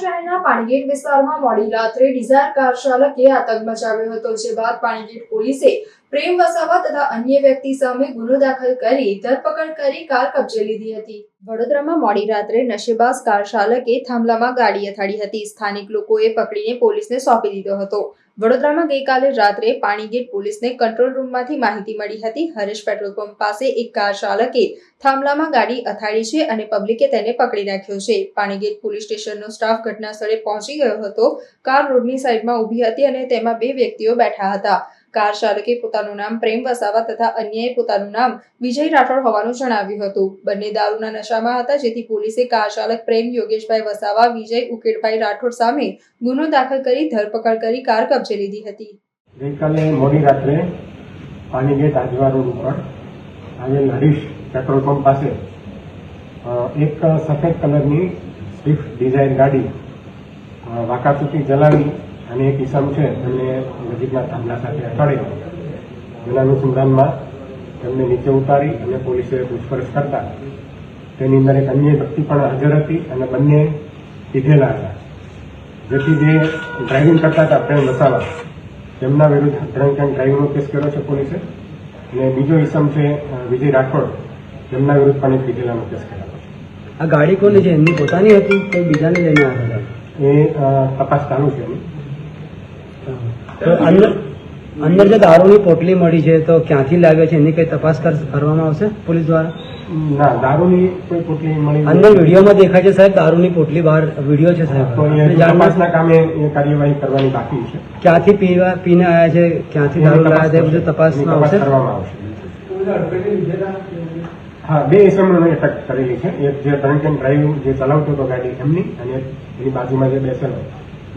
શહેરના પાણીગેટ વિસ્તારમાં મોડી રાત્રે ડિઝાયર કાર ચાલકે આતંક મચાવ્યો હતો, જે બાદ પાણીગેટ પોલીસે પ્રેમ વસાવા તથા અન્ય વ્યક્તિ સામે ગુનો દાખલ કરી ધરપકડ કરી કાર કબજે લીધી હતી. વડોદરામાં મોડી રાત્રે નશેબાજ કાર ચાલકે થાંભલામાં ગાડી અથાડી હતી. સ્થાનિક લોકોએ પકડીને પોલીસને સોંપી દીધો હતો. વડોદરામાં ગઈકાલે રાત્રે પાણીગેટ પોલીસને કંટ્રોલ રૂમમાંથી માહિતી મળી હતી. હરેશ પેટ્રોલ પંપ પાસે એક કાર ચાલકે થાંભલામાં ગાડી અથાડી છે અને પબ્લિકે તેને પકડી રાખ્યો છે. પાણીગેટ પોલીસ સ્ટેશનનો સ્ટાફ ઘટના સ્થળે પહોંચી ગયો હતો. કાર રોડની સાઈડમાં ઊભી હતી અને તેમાં બે વ્યક્તિઓ બેઠા હતા. કાર ચાલકે પોતાનું નામ પ્રેમ વસાવા તથા અન્યએ પોતાનું નામ વિજય રાઠોડ હોવાનું જણાવ્યું હતું. બંને દારૂના નશામાં હતા, જેથી પોલીસે કાર ચાલક પ્રેમ યોગેશભાઈ વસાવા, વિજય ઉકેડભાઈ રાઠોડ સામે ગુનો દાખલ કરી ધરપકડ કરી કાર કબજે લીધી હતી. ગઈકાલે મોડી રાત્રે પાણીગેટ આજવા રોડ ઉપર આવેલ હરીશ પેટ્રોલ પંપ પાસે એક સફેદ કલરની સ્વિફ્ટ ડિઝાઇન ગાડી વાકાચૂકી ચલાવી અને એક ઇસમ છે એમને નજીકના થાંભલા સાથે અથડાડ્યો જેના અનુસંધાનમાં તેમને નીચે ઉતારી અને પોલીસે પૂછપરછ કરતા તેની અંદર એક અન્ય વ્યક્તિ પણ હાજર હતી અને બંને પીધેલા હતા. જેથી જે ડ્રાઇવિંગ કરતા હતા પ્રેમ વસાવા તેમના વિરુદ્ધ ડ્રંક એન્ડ ડ્રાઇવિંગનો કેસ કર્યો છે પોલીસે? અને બીજો ઇસમ છે વિજય રાઠોડ. તેમના વિરુદ્ધ પણ એક પીધેલાનો કેસ કર્યો. છે આ ગાડી કોની છે? એમની પોતાની હતી કોઈ બીજાને લઈને આવેલા એ તપાસ ચાલુ છે એની. અંદર જે દારૂની પોટલી મળી છે તો ક્યાંથી લાગે છે? એની કઈ તપાસ કર- કરવામાં આવશે પોલીસ દ્વારા? ના દારૂની કોઈ પોટલી મળી અંદર વિડીયોમાં દેખાય છે સાહેબ દારૂની પોટલી બહાર વીડિયો છે સાહેબ. તપાસના કામે કાર્યવાહી કરવાની બાકી છે. ક્યાંથી પીવા પીને આવ્યા છે? ક્યાંથી દારૂ લાવ્યા છે? બધું તપાસ કરવામાં આવશે. હા બે ઇસમોને અટક કરેલી છે. એક જે ડ્રંક એન્ડ ડ્રાઈવ જે ચલાવતો હતો ગાડી એમની અને એની બાજુમાં જે બેસેલો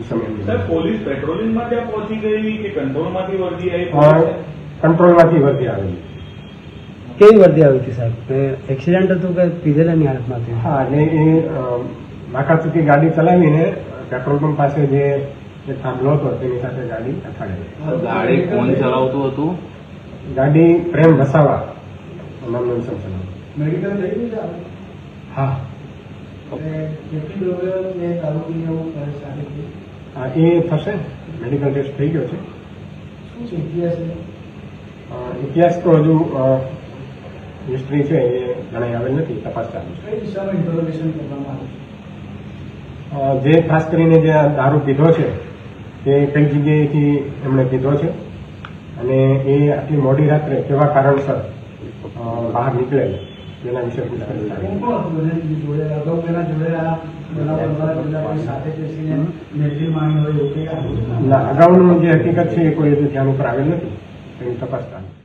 સર પોલીસ પેટ્રોલિંગમાં ત્યાં પહોંચી ગઈ કે કંટ્રોલમાંથી વર્દી આવી કંટ્રોલમાંથી વર્તી આવેલી. કેવી વર્દી આવી હતી સાહેબ? એક્સિડન્ટ હતું કે પીધેલાની હાલતમાં હતી હા અને એ વાંકાચૂકી ગાડી ચલાવીને પેટ્રોલ પંપ પાસે જે જે થાંભલો હતો તેની સાથે ગાડી અથાડેલી ગાડી કોણ ચલાવતું હતું? ગાડી પ્રેમ વસાવા નામનો ઇસમ મેડિકલ હા. કેટલી ડોઝ એ દારૂ એવું સાથે? હા, એ થશે. મેડિકલ ટેસ્ટ થઈ ગયો છે. શું છે ઇતિહાસ ઇતિહાસ તો હજુ હિસ્ટ્રી છે એ જણાઈ આવેલ નથી તપાસ ચાલુ કઈ દિશામાં ઇન્ટરોગેશન કરવામાં આવે જે ખાસ કરીને જે દારૂ પીધો છે તે કઈ જગ્યાએથી એમણે પીધો છે અને એ આટલી મોડી રાત્રે કેવા કારણસર બહાર નીકળેલ? તેના વિશે અગાઉનું જે હકીકત છે એ કોઈ હજુ ધ્યાન ઉપર આવેલ નથી એની તપાસ ચાલુ.